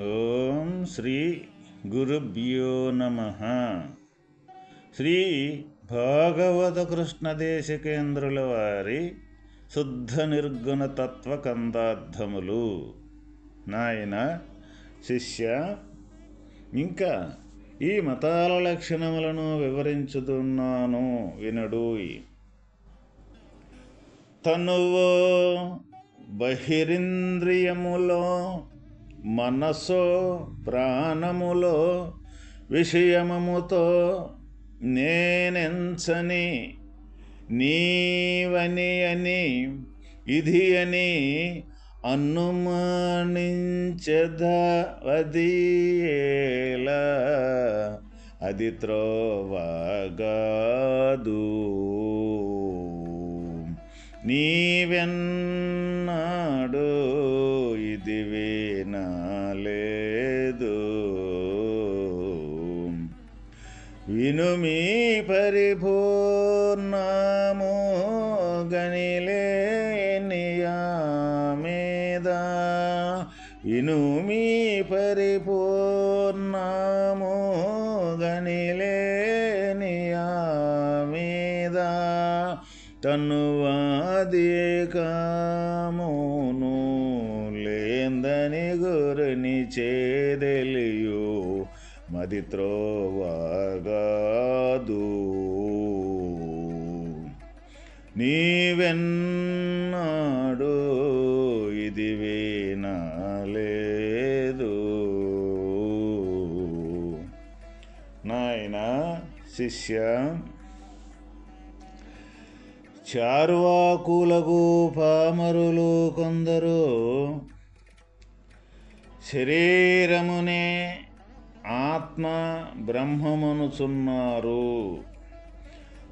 ఓం శ్రీ గురుభ్యో నమ. శ్రీ భాగవత కేంద్రుల వారి శుద్ధ నిర్గుణ తత్వ కందార్థములు. నాయన శిష్య ఇంకా ఈ మతాల లక్షణములను వివరించుతున్నాను వినడు. తనువో బహిరింద్రియములో మనసో ప్రాణములో విషయమముతో నేనెంచని నీవని అని ఇది అని అనుమానించదవదీయేలా. అది త్రోవగాదు. నీవెన్నాడు ఇది విను మీ పరిపూర్ణము గనిలేనియామేదా విను మీ పరిపూర్ణము గనిలేనియామేదా తనువాదికమును లేందని గురుని చేదెలి మది త్రోవగాదు నీవెన్నాడు ఇది వినలేదు నాయన శిష్య చార్వాకులకు పామరులు కొందరు శరీరమునే ఆత్మ బ్రహ్మమనుచున్నారు.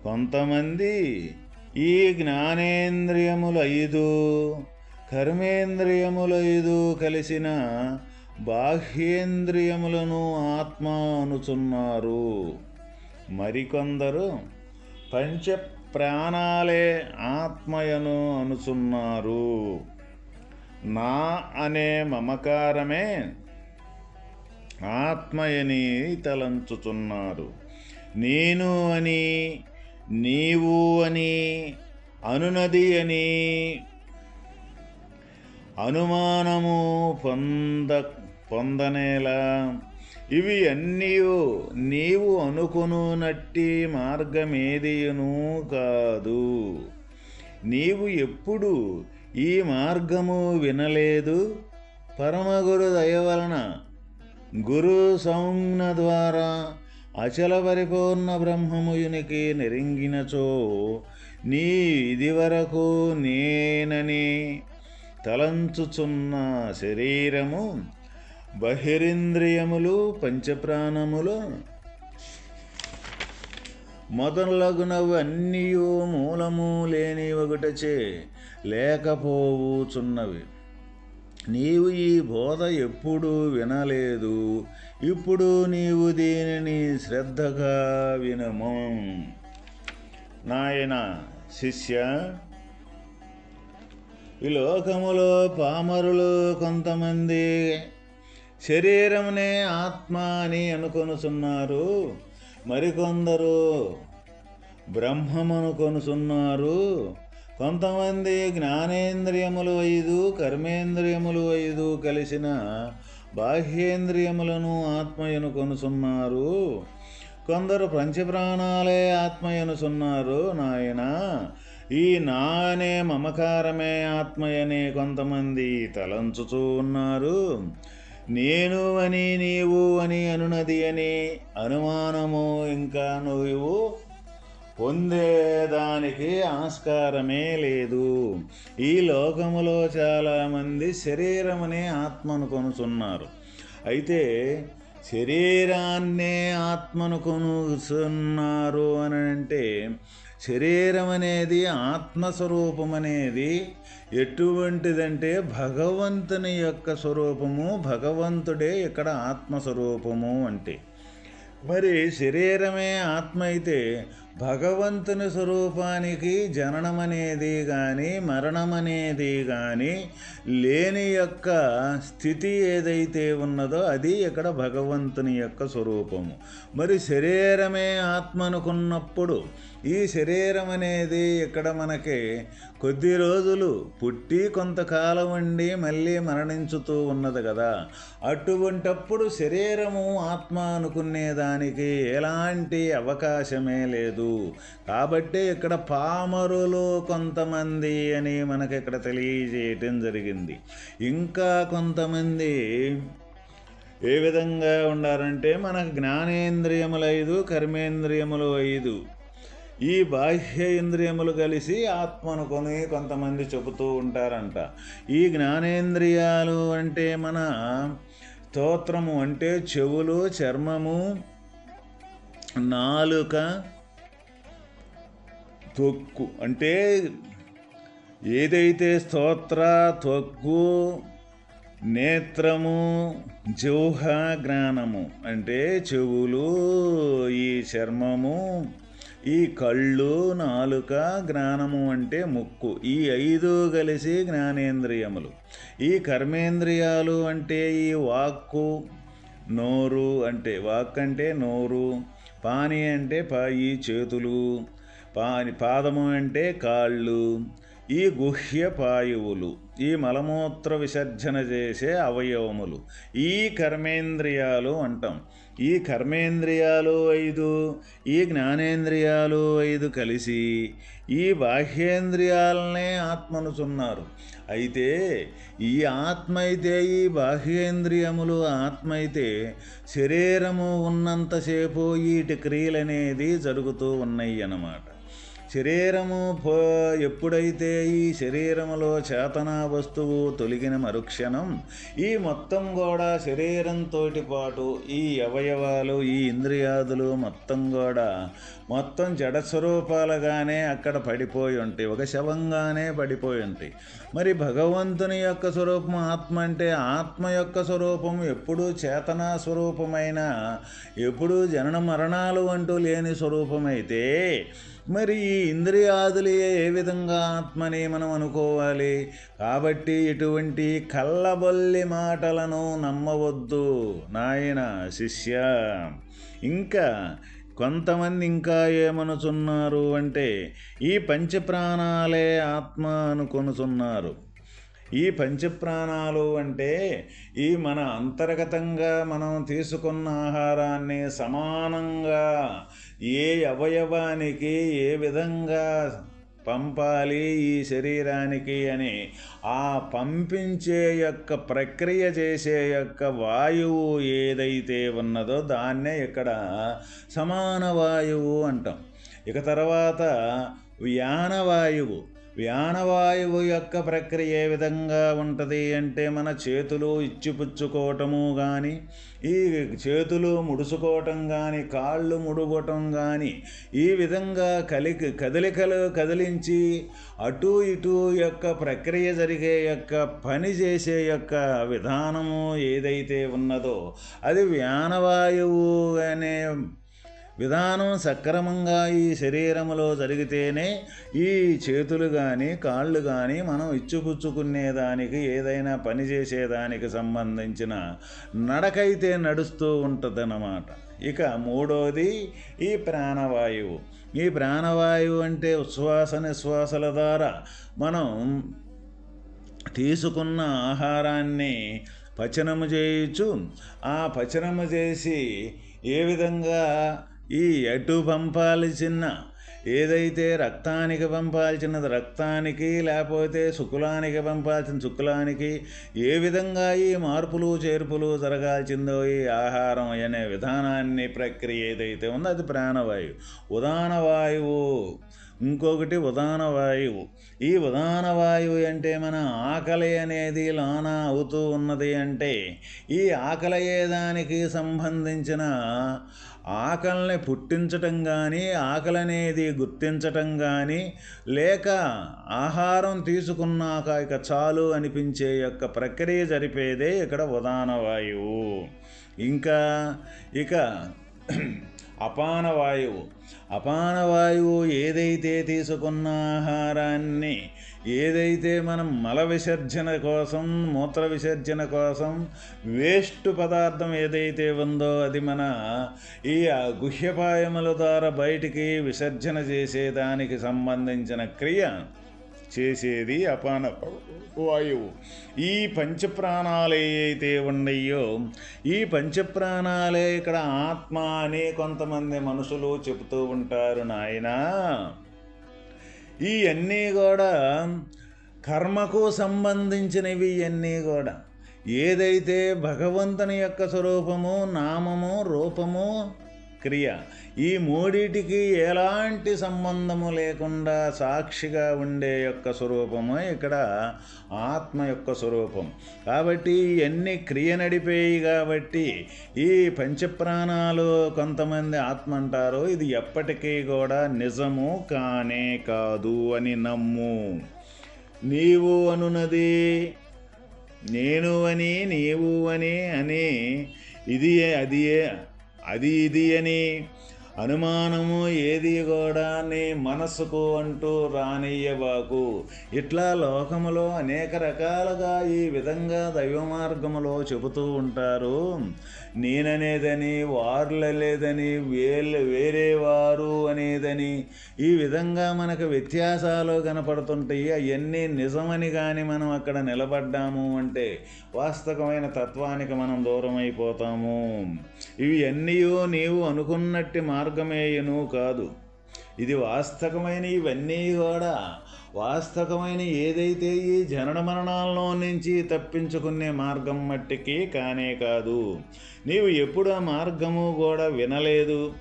కొంతమంది ఈ జ్ఞానేంద్రియములు ఐదు ఐదు కలిసిన బాహ్యేంద్రియములను ఆత్మ అనుచున్నారు. మరికొందరు పంచ ప్రాణాలే ఆత్మయను అనుచున్నారు. నా అనే మమకారమే ఆత్మయని తలంచుచున్నారు నేను అని నీవు అని అనునది అని అనుమానము పొంద పొందనేలా? ఇవి అన్నీ నీవు అనుకొనునట్టి మార్గమేదియును కాదు. నీవు ఎప్పుడు ఈ మార్గము వినలేదు? పరమగురు దయ వలన గురు సంజ్ఞ ద్వారా అచల పరిపూర్ణ బ్రహ్మముయునికి నెరింగినచో నీ ఇదివరకు నేనని తలంచుచున్న శరీరము బహిరింద్రియములు పంచప్రాణములు మొదలగునవి అన్నీ మూలము లేని ఒకటచే లేకపోవుచున్నవి. నీవు ఈ బోధ ఎప్పుడు వినలేదు. ఇప్పుడు నీవు దీనిని శ్రద్ధగా వినము. నాయన శిష్య ఈ లోకములో పామరులు కొంతమంది శరీరమునే ఆత్మ అని అనుకొనుచున్నారు. మరికొందరు బ్రహ్మమనుకొనుచున్నారు కొంతమంది జ్ఞానేంద్రియములు ఐదు కర్మేంద్రియములు ఐదు కలిసిన బాహ్యేంద్రియములను ఆత్మయను కొనుసున్నారు కొందరు పంచప్రాణాలే ఆత్మయనుచున్నారు నాయన ఈ నా అనే మమకారమే ఆత్మయనే కొంతమంది తలంచుచూ ఉన్నారు. నేను అని నీవు అని అనునది అని అనుమానము ఇంకా నువ్వు పొందేదానికి ఆస్కారమే లేదు. ఈ లోకములో చాలామంది శరీరమనే ఆత్మను కొనుచున్నారు. అయితే శరీరాన్నే ఆత్మను కొనుచున్నారు అని అంటే శరీరం అనేది ఆత్మస్వరూపం అనేది ఎటువంటిదంటే భగవంతుని యొక్క స్వరూపము భగవంతుడే ఇక్కడ ఆత్మస్వరూపము అంటే. మరి శరీరమే ఆత్మ అయితే భగవంతుని స్వరూపానికి జననం అనేది కానీ మరణమనేది కానీ లేని యొక్క స్థితి ఏదైతే ఉన్నదో అది ఇక్కడ భగవంతుని యొక్క స్వరూపము. మరి శరీరమే ఆత్మ అనుకున్నప్పుడు ఈ శరీరం అనేది ఇక్కడ మనకి కొద్ది రోజులు పుట్టి కొంతకాలం ఉండి మళ్ళీ మరణించుతూ ఉన్నది కదా. అటువంటప్పుడు శరీరము ఆత్మ అనుకునేదానికి ఎలాంటి అవకాశమే లేదు. కాబట్టే ఇక్కడ పామరులు కొంతమంది అని మనకి ఇక్కడ తెలియజేయటం జరిగింది. ఇంకా కొంతమంది ఏ విధంగా ఉండాలంటే మనకు జ్ఞానేంద్రియములు ఐదు కర్మేంద్రియములు ఐదు. ఈ బాహ్య ఇంద్రియములు కలిసి ఆత్మను కొని కొంతమంది చెబుతూ ఉంటారంట. ఈ జ్ఞానేంద్రియాలు అంటే మన స్తోత్రము అంటే చెవులు చర్మము నాలుక తొక్కు అంటే ఏదైతే స్తోత్ర తొక్కు నేత్రము జౌహ జ్ఞానము అంటే చెవులు ఈ చర్మము ఈ కళ్ళు నాలుక జ్ఞానము అంటే ముక్కు. ఈ ఐదు కలిసి జ్ఞానేంద్రియములు. ఈ కర్మేంద్రియాలు అంటే ఈ వాక్కు నోరు అంటే వాక్ అంటే నోరు పాని అంటే పాయి చేతులు పాని పాదము అంటే కాళ్ళు ఈ గుహ్య పాయువులు ఈ మలమూత్ర విసర్జన చేసే అవయవములు. ఈ కర్మేంద్రియాలు అంటాం. ఈ కర్మేంద్రియాలు ఐదు ఈ జ్ఞానేంద్రియాలు ఐదు కలిసి ఈ బాహ్యేంద్రియాలనే ఆత్మనుచున్నారు. అయితే ఈ ఆత్మ అయితే ఈ బాహ్యేంద్రియములు ఆత్మ అయితే శరీరము ఉన్నంతసేపు వీటి క్రియలనేది జరుగుతూ ఉన్నాయి అన్నమాట శరీరము ఎప్పుడైతే ఈ శరీరములో చేతనా వస్తువు తొలగిన మరుక్షణం ఈ మొత్తం కూడా శరీరంతో పాటు ఈ అవయవాలు ఈ ఇంద్రియాదులు మొత్తం కూడా మొత్తం జడస్వరూపాలుగానే అక్కడ పడిపోయి ఉంటాయి. ఒక శవంగానే పడిపోయి ఉంటాయి. మరి భగవంతుని యొక్క స్వరూపం ఆత్మ అంటే ఆత్మ యొక్క స్వరూపం ఎప్పుడూ చేతనా స్వరూపమైన ఎప్పుడూ జనన మరణాలు అంటూ లేని స్వరూపమైతే మరి ఈ ఇంద్రియాదులే ఏ విధంగా ఆత్మని మనం అనుకోవాలి? కాబట్టి ఇటువంటి కళ్ళబొల్లి మాటలను నమ్మవద్దు నాయన శిష్య. ఇంకా కొంతమంది ఇంకా ఏమనుచున్నారు అంటే ఈ పంచప్రాణాలే ఆత్మ అనుకొనుచున్నారు. ఈ పంచప్రాణాలు అంటే ఈ మన అంతర్గతంగా మనం తీసుకున్న ఆహారాన్ని సమానంగా ఏ అవయవానికి ఏ విధంగా పంపాలి ఈ శరీరానికి అని ఆ పంపించే యొక్క ప్రక్రియ చేసే యొక్క వాయువు ఏదైతే ఉన్నదో దాన్నే ఇక్కడ సమాన వాయువు అంటాం. ఇక తర్వాత యానవాయువు వ్యానవాయువు యొక్క ప్రక్రియ ఏ విధంగా ఉంటుంది అంటే మన చేతులు ఇచ్చిపుచ్చుకోవటము కానీ ఈ చేతులు ముడుచుకోవటం కానీ కాళ్ళు ముడుగటం కానీ ఈ విధంగా కలికి కదలికలు కదిలించి అటు ఇటు యొక్క ప్రక్రియ జరిగే యొక్క పని చేసే యొక్క విధానము ఏదైతే ఉన్నదో అది వ్యానవాయువు అనే విధానం సక్రమంగా ఈ శరీరములో జరిగితేనే ఈ చేతులు కానీ కాళ్ళు కానీ మనం ఇచ్చిపుచ్చుకునేదానికి ఏదైనా పని చేసేదానికి సంబంధించిన నడకైతే నడుస్తూ ఉంటుందన్నమాట. ఇక మూడోది ఈ ప్రాణవాయువు. ఈ ప్రాణవాయువు అంటే ఉచ్ఛ్వాస నిశ్వాసల ద్వారా మనం తీసుకున్న ఆహారాన్ని పచనము చేయొచ్చు ఆ పచనము చేసి ఏ విధంగా ఈ ఎటు పంపాల్సిన ఏదైతే రక్తానికి పంపాల్సినది రక్తానికి లేకపోతే శుకులానికి పంపాల్సిన శుకులానికి ఏ విధంగా ఈ మార్పులు చేర్పులు జరగాల్సిందో ఈ ఆహారం అనే విధానాన్ని ప్రక్రియ ఏదైతే ఉందో అది ప్రాణవాయువు. ఉదాన వాయువు. ఇంకొకటి ఉదాన వాయువు. ఈ ఉదాన వాయువు అంటే మన ఆకలి అనేది లానా అవుతూ ఉన్నది అంటే ఈ ఆకలి దానికి సంబంధించిన ఆకలిని పుట్టించటం కానీ ఆకలి అనేది గుర్తించటం కానీ లేక ఆహారం తీసుకున్నాక ఇక చాలు అనిపించే యొక్క ప్రక్రియ జరిపేదే ఇక్కడ ఉదాన వాయువు ఇంకా ఇక అపానవాయువు. అపానవాయువు ఏదైతే తీసుకున్న ఆహారాన్ని ఏదైతే మనం మల విసర్జన కోసం మూత్ర విసర్జన కోసం వేస్ట్ పదార్థం ఏదైతే ఉందో అది మన ఈ గుహ్యపాయముల ద్వారా బయటికి విసర్జన చేసేదానికి సంబంధించిన క్రియ చేసేది అపాన వాయువు. ఈ పంచప్రాణాలు ఏవైతే ఉన్నాయో ఈ పంచప్రాణాలే ఇక్కడ ఆత్మ అని కొంతమంది మనుషులు చెబుతూ ఉంటారు నాయనా. ఈ అన్నీ కూడా కర్మకు సంబంధించినవి ఇవన్నీ కూడా. ఏదైతే భగవంతుని యొక్క స్వరూపము నామము రూపము క్రియ. ఈ మూడిటికి ఎలాంటి సంబంధము లేకుండా సాక్షిగా ఉండే యొక్క స్వరూపము ఇక్కడ ఆత్మ యొక్క స్వరూపం. కాబట్టి ఇవన్నీ క్రియ నడిపేయి కాబట్టి ఈ పంచప్రాణాలు కొంతమంది ఆత్మ అంటారు ఇది ఎప్పటికీ కూడా నిజము కానే కాదు అని నమ్ము. నీవు అనునది నేను అని నీవు అని అని ఇది అది అది ఇది అని అనుమానము ఏది కూడా నీ మనసుకు అంటూ రానియ్యబాకు. ఇట్లా లోకములో అనేక రకాలుగా ఈ విధంగా దైవ మార్గములో చెబుతూ ఉంటారు. నేననేదని వారులలేదని వేళ్ళు వేరే వారు అనేదని ఈ విధంగా మనకు వ్యత్యాసాలు కనపడుతుంటాయి. అవన్నీ నిజమని కానీ మనం అక్కడ నిలబడ్డాము అంటే వాస్తవమైన తత్వానికి మనం దూరం అయిపోతాము ఇవి అన్నీయో నీవు అనుకున్నట్టు మార్గం మార్గమేయను కాదు. ఇది వాస్తవమైన ఇవన్నీ కూడా. వాస్తవమైన ఏదైతే ఈ జనన మరణాల్లో నుంచి తప్పించుకునే మార్గం మట్టికి కానే కాదు. నీవు ఎప్పుడు ఆ మార్గము కూడా వినలేదు.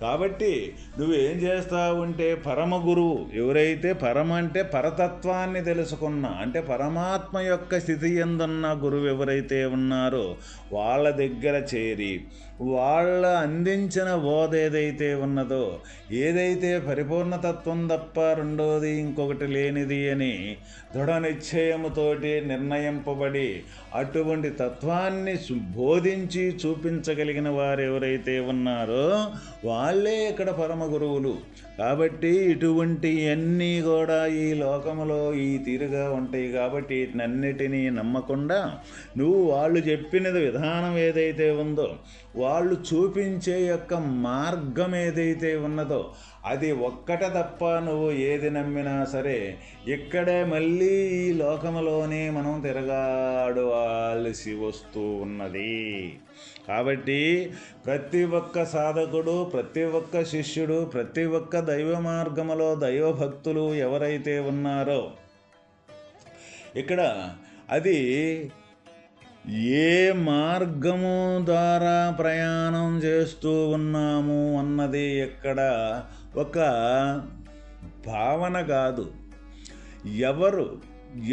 కాబట్టి నువ్వేం చేస్తావు అంటే పరమ గురువు ఎవరైతే పరమ అంటే పరతత్వాన్ని తెలుసుకున్న అంటే పరమాత్మ యొక్క స్థితి ఎందున్న గురువు ఎవరైతే ఉన్నారో వాళ్ళ దగ్గర చేరి వాళ్ళ అందించిన బోధ ఏదైతే ఉన్నదో ఏదైతే పరిపూర్ణతత్వం తప్ప రెండోది ఇంకొకటి లేనిది అని దృఢ నిశ్చయముతోటి నిర్ణయింపబడి అటువంటి తత్వాన్ని బోధించి చూపించగలిగిన వారు ఎవరైతే ఉన్నారో వాళ్ళే ఇక్కడ పరమ గురువులు. కాబట్టి ఇటువంటి అన్నీ కూడా ఈ లోకములో ఈ తీరుగా ఉంటాయి. కాబట్టి వీటినన్నిటినీ నమ్మకుండా నువ్వు వాళ్ళు చెప్పినది విధానం ఏదైతే ఉందో వాళ్ళు చూపించే యొక్క మార్గం ఏదైతే ఉన్నదో అది ఒక్కట తప్ప నువ్వు ఏది నమ్మినా సరే ఇక్కడే మళ్ళీ ఈ లోకంలోనే మనం తిరగాడవలసి వస్తూ ఉన్నది. కాబట్టి ప్రతి ఒక్క సాధకుడు ప్రతి ఒక్క శిష్యుడు ప్రతి ఒక్క దైవ మార్గములో దైవభక్తులు ఎవరైతే ఉన్నారో ఇక్కడ అది ఏ మార్గము ద్వారా ప్రయాణం చేస్తూ ఉన్నాము అన్నది ఎక్కడ ఒక భావన కాదు. ఎవరు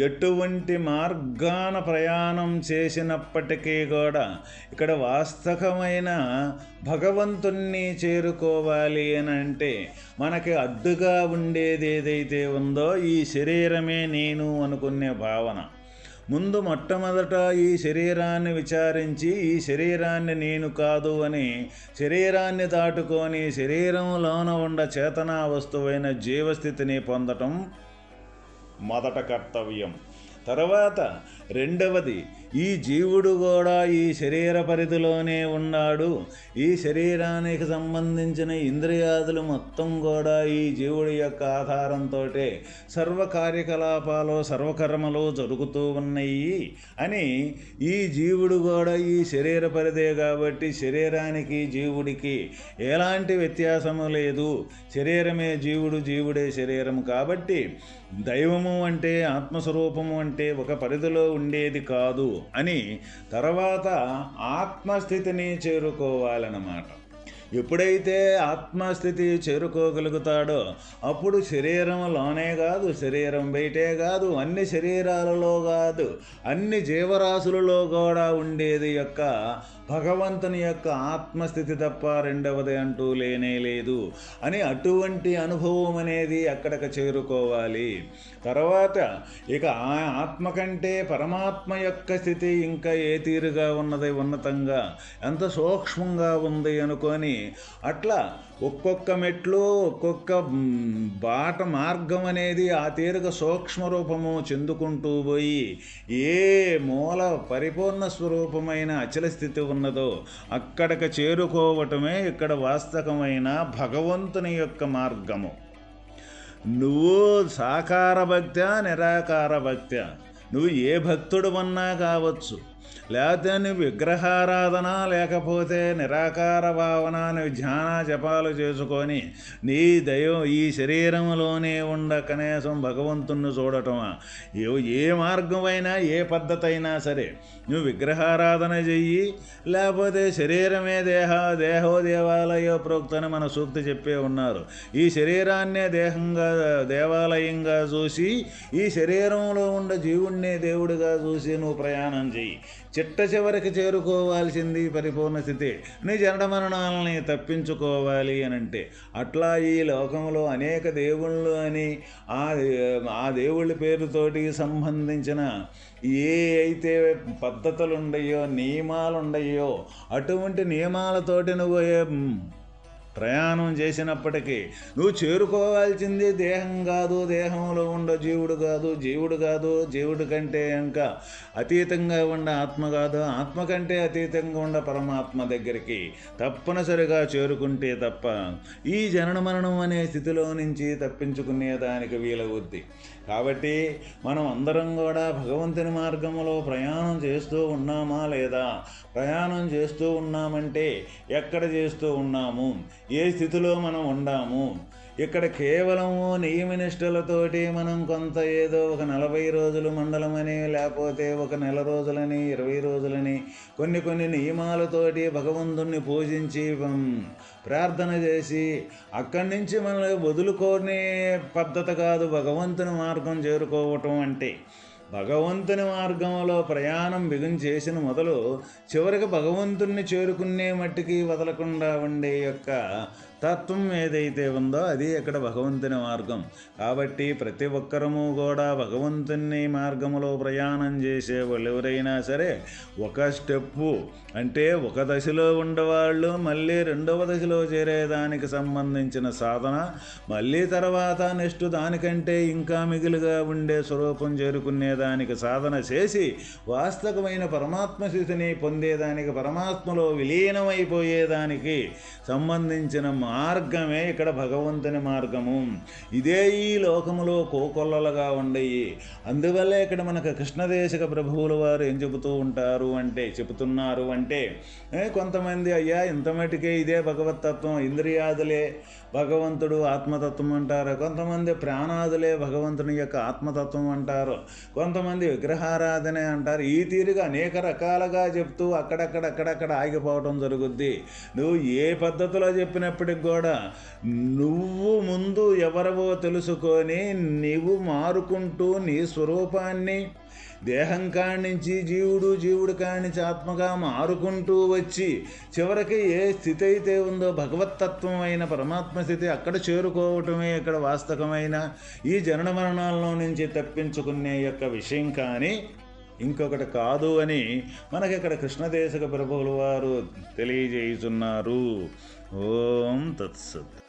ఎటువంటి మార్గాన ప్రయాణం చేసినప్పటికీ కూడా ఇక్కడ వాస్తవమైన భగవంతుణ్ణి చేరుకోవాలి అని అంటే మనకి అడ్డుగా ఉండేది ఏదైతే ఉందో ఈ శరీరమే నేను అనుకునే భావన. ముందు మొట్టమొదట ఈ శరీరాన్ని విచారించి ఈ శరీరాన్ని నేను కాదు అని శరీరాన్ని దాటుకొని శరీరంలోన ఉండ చేతనా వస్తువైన జీవస్థితిని పొందటం మొదట కర్తవ్యం. తర్వాత రెండవది ఈ జీవుడు కూడా ఈ శరీర పరిధిలోనే ఉన్నాడు. ఈ శరీరానికి సంబంధించిన ఇంద్రియాదులు మొత్తం కూడా ఈ జీవుడి యొక్క ఆధారంతో సర్వ కార్యకలాపాలు సర్వకర్మలు జరుగుతూ ఉన్నాయి అని ఈ జీవుడు కూడా ఈ శరీర పరిధే కాబట్టి శరీరానికి జీవుడికి ఎలాంటి వ్యత్యాసము లేదు. శరీరమే జీవుడు జీవుడే శరీరం కాబట్టి దైవము అంటే ఆత్మస్వరూపము అంటే ఒక పరిధిలో ఉండేది కాదు. అని తర్వాత ఆత్మస్థితిని చేరుకోవాలన్నమాట. ఎప్పుడైతే ఆత్మస్థితి చేరుకోగలుగుతాడో అప్పుడు శరీరంలోనే కాదు శరీరం బయటే కాదు అన్ని శరీరాలలో కాదు అన్ని జీవరాశులలో కూడా ఉండేది యొక్క భగవంతుని యొక్క ఆత్మస్థితి తప్ప రెండవది అంటూ లేనే లేదు. అని అటువంటి అనుభవం అనేది అక్కడికి చేరుకోవాలి. తర్వాత ఇక ఆ ఆత్మ కంటే పరమాత్మ యొక్క స్థితి ఇంకా ఏ తీరుగా ఉన్నది? ఉన్నతంగా. ఎంత సూక్ష్మంగా ఉంది అనుకొని అట్లా ఒక్కొక్క మెట్లు ఒక్కొక్క బాట మార్గం అనేది ఆ తీరుగా సూక్ష్మ రూపము చెందుకుంటూ పోయి ఏ మూల పరిపూర్ణ స్వరూపమైన అచల స్థితి ఉన్నదో అక్కడికి చేరుకోవటమే ఇక్కడ వాస్తవమైన భగవంతుని యొక్క మార్గము. నువ్వు సాకార భక్త్యా నిరాకార భక్త్యా నువ్వు ఏ భక్తుడు అన్నా కావచ్చు. లేకపోతే నువ్వు విగ్రహారాధన లేకపోతే నిరాకార భావన నువ్వు ధ్యాన జపాలు చేసుకొని నీ దైవం ఈ శరీరంలోనే ఉండ కనీసం భగవంతుణ్ణి చూడటమా? ఏ ఏ మార్గమైనా ఏ పద్ధతి అయినా సరే నువ్వు విగ్రహారాధన చెయ్యి లేకపోతే శరీరమే దేహ దేహో దేవాలయో ప్రోక్తని మన సూక్తి చెప్పే ఉన్నారు. ఈ శరీరాన్నే దేహంగా దేవాలయంగా చూసి ఈ శరీరంలో ఉండే జీవుణ్ణే దేవుడిగా చూసి నువ్వు ప్రయాణం చెయ్యి. చిట్ట చివరికి చేరుకోవాల్సింది పరిపూర్ణ స్థితి. నీ జనడ మరణాలని తప్పించుకోవాలి అని అంటే అట్లా ఈ లోకంలో అనేక దేవుళ్ళు అని ఆ ఆ దేవుళ్ళ పేరుతోటి సంబంధించిన ఏ అయితే పద్ధతులు ఉండయో నియమాలు ఉండయో అటువంటి నియమాలతోటి నువ్వు ప్రయాణం చేసినప్పటికీ నువ్వు చేరుకోవాల్సింది దేహం కాదు దేహంలో ఉండ జీవుడు కాదు జీవుడు కాదు జీవుడి కంటే ఇంకా అతీతంగా ఉండ ఆత్మ కాదు. ఆత్మ కంటే అతీతంగా ఉండ పరమాత్మ దగ్గరికి తప్పనిసరిగా చేరుకుంటే తప్ప ఈ జనన మరణం అనే స్థితిలో నుంచి తప్పించుకునే దానికి వీలవుద్ది. కాబట్టి మనం అందరం కూడా భగవంతుని మార్గంలో ప్రయాణం చేస్తూ ఉన్నామా లేదా? ప్రయాణం చేస్తూ ఉన్నామంటే ఎక్కడ చేస్తూ ఉన్నాము? ఏ స్థితిలో మనం ఉండాము? ఇక్కడ కేవలము నియమనిష్టలతోటి మనం కొంత ఏదో ఒక నలభై రోజులు మండలమని లేకపోతే ఒక నెల రోజులని ఇరవై రోజులని కొన్ని కొన్ని నియమాలతోటి భగవంతుణ్ణి పూజించి ప్రార్థన చేసి అక్కడి నుంచి మనల్ని వదులుకోనే పద్ధతి కాదు భగవంతుని మార్గం చేరుకోవటం అంటే. భగవంతుని మార్గంలో ప్రయాణం బిగున్ చేసిన మొదలు చివరికి భగవంతుణ్ణి చేరుకునే మట్టికి వదలకుండా ఉండే యొక్క తత్వం ఏదైతే ఉందో అది ఇక్కడ భగవంతుని మార్గం. కాబట్టి ప్రతి ఒక్కరము కూడా భగవంతుని మార్గములో ప్రయాణం చేసే వాళ్ళు ఎవరైనా సరే ఒక స్టెప్పు అంటే ఒక దశలో ఉండేవాళ్ళు మళ్ళీ రెండవ దశలో చేరేదానికి సంబంధించిన సాధన మళ్ళీ తర్వాత నెక్స్ట్ దానికంటే ఇంకా మిగిలిగా ఉండే స్వరూపం చేరుకునేదానికి సాధన చేసి వాస్తవమైన పరమాత్మ స్థితిని పొందేదానికి పరమాత్మలో విలీనమైపోయేదానికి సంబంధించిన మార్గమే ఇక్కడ భగవంతుని మార్గము. ఇదే ఈ లోకములో కోకొల్లలుగా ఉండయి. అందువల్ల ఇక్కడ మనకు కృష్ణదేశక ప్రభువుల వారు ఏం చెబుతూ ఉంటారు అంటే చెబుతున్నారు అంటే ఏ, కొంతమంది అయ్యా ఇంత మటుకే ఇదే భగవతత్వం ఇంద్రియాదులే. భగవంతుడు ఆత్మతత్వం అంటారు. కొంతమంది ప్రాణాదులే భగవంతుని యొక్క ఆత్మతత్వం అంటారు. కొంతమంది విగ్రహారాధనే అంటారు. ఈ తీరుగా అనేక రకాలుగా చెప్తూ అక్కడక్కడ అక్కడక్కడ ఆగిపోవడం జరుగుద్ది. నువ్వు ఏ పద్ధతిలో చెప్పినప్పటికి కూడా నువ్వు ముందు ఎవరవో తెలుసుకొని నీవు మారుకుంటూ నీ స్వరూపాన్ని దేహం కాడి జీవుడు జీవుడు కాణించి ఆత్మగా మారుకుంటూ వచ్చి చివరికి ఏ స్థితి అయితే ఉందో భగవత్తత్వం అయిన పరమాత్మ స్థితి అక్కడ చేరుకోవటమే ఇక్కడ వాస్తవమైన ఈ జనన మరణాల్లో నుంచి తప్పించుకునే యొక్క విషయం కానీ ఇంకొకటి కాదు అని మనకి ఇక్కడ కృష్ణదేశక ప్రభువుల వారు తెలియజేయుచున్నారు. ఓం తత్సత్.